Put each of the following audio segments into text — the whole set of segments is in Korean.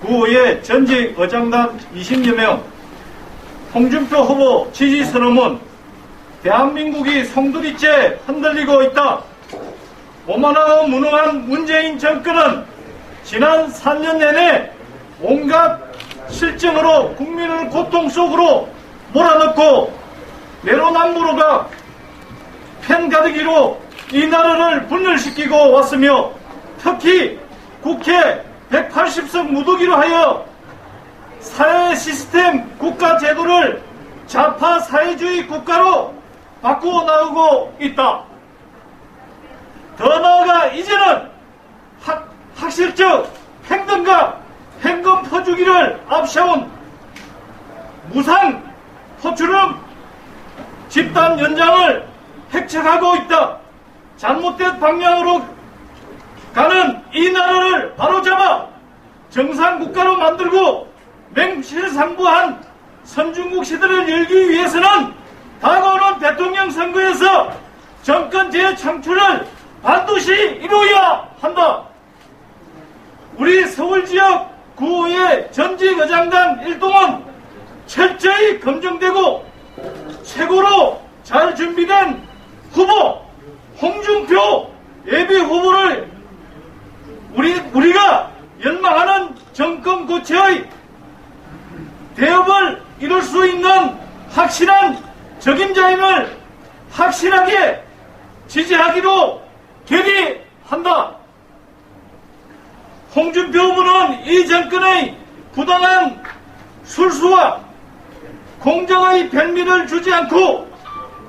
구의 전직 의장단 20여 명, 홍준표 후보 지지 선언문, 대한민국이 송두리째 흔들리고 있다. 오만하고 무능한 문재인 정권은 지난 4년 내내 온갖 실정으로 국민을 고통 속으로 몰아넣고 내로남부로가 펜가득이로 이 나라를 분열시키고 왔으며 특히 국회 180석 무더기로 하여 사회 시스템 국가 제도를 좌파 사회주의 국가로 바꾸어 나가고 있다. 더 나아가 이제는 학, 학실적 행정과 행금 퍼주기를 앞세운 무상 호출음 집단 연장을 획책하고 있다. 잘못된 방향으로 가는 이 나라를 정상 국가로 만들고 맹실상부한 선진국 시대를 열기 위해서는 다가오는 대통령 선거에서 정권 재창출을 반드시 이루어야 한다. 우리 서울 지역 구의 전직 의장단 일동은 철저히 검증되고 최고로 잘 준비된 후보 홍준표 예비 후보를 우리 우리가 연망하는 교체의 대업을 이룰 수 있는 확실한 적임자임을 확실하게 지지하기로 결의한다. 홍준표 후보는 이 정권의 부당한 술수와 공정의 별미를 주지 않고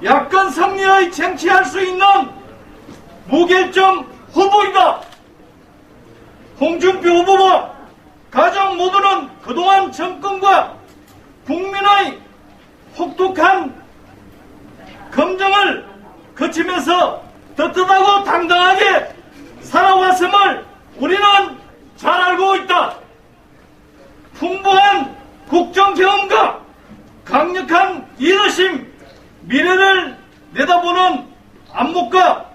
야권 승리의 쟁취할 수 있는 무결점 후보이다. 홍준표 후보와 가족 모두는 그동안 정권과 국민의 혹독한 검증을 거치면서 떳떳하고 당당하게 살아왔음을 우리는 잘 알고 있다. 풍부한 국정 경험과 강력한 리더십, 미래를 내다보는 안목과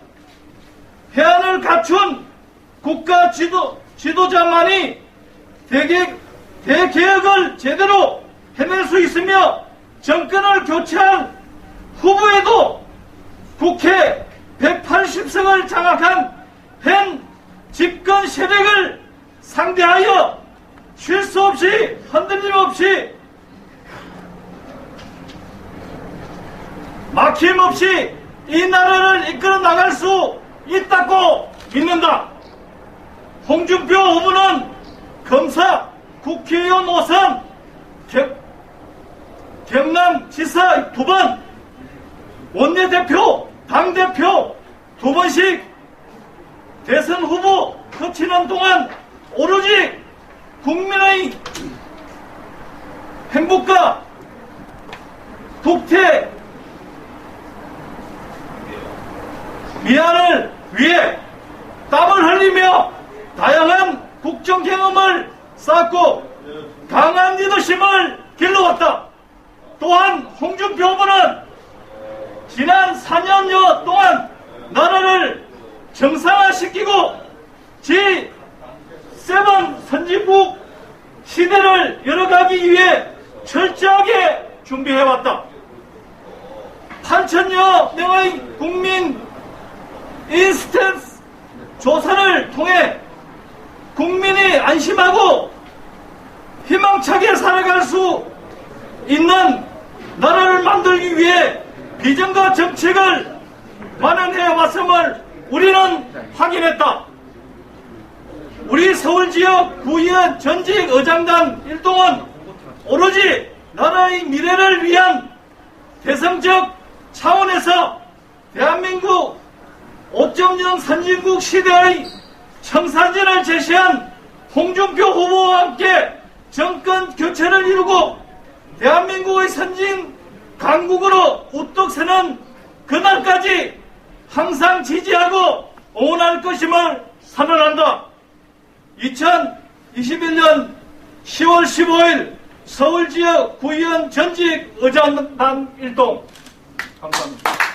해안을 갖춘 국가 지도, 지도자만이 대개, 대개혁을 제대로 해낼 수 있으며 정권을 교체한 후보에도 국회 180석을 장악한 현 집권 세력을 상대하여 실수 없이 흔들림 없이 막힘없이 이 나라를 이끌어 나갈 수 있다고 믿는다. 홍준표 후보는 검사, 국회의원 5선, 경남지사 두 번, 원내대표, 당대표 두 번씩 대선 후보 거치는 동안 오로지 국민의 행복과 국태 미안을 위해 땀을 흘리며 다양한 국정 경험을 쌓고 강한 리더십을 길러왔다. 또한 홍준표 후보는 지난 4년여 동안 나라를 정상화시키고 G7 선진국 시대를 열어가기 위해 철저하게 준비해왔다. 8천여 명의 국민 인스턴스 조사를 통해 안심하고 희망차게 살아갈 수 있는 나라를 만들기 위해 비전과 정책을 마련해 왔음을 우리는 확인했다. 우리 서울 지역 구의원 전직 의장단 일동은 오로지 나라의 미래를 위한 대성적 차원에서 대한민국 5.0 선진국 시대의 청사진을 제시한 홍준표 후보와 함께 정권 교체를 이루고 대한민국의 선진 강국으로 우뚝 서는 그날까지 항상 지지하고 응원할 것임을 선언한다. 2021년 10월 15일 서울 지역 구의원 전직 의장단 일동 감사합니다.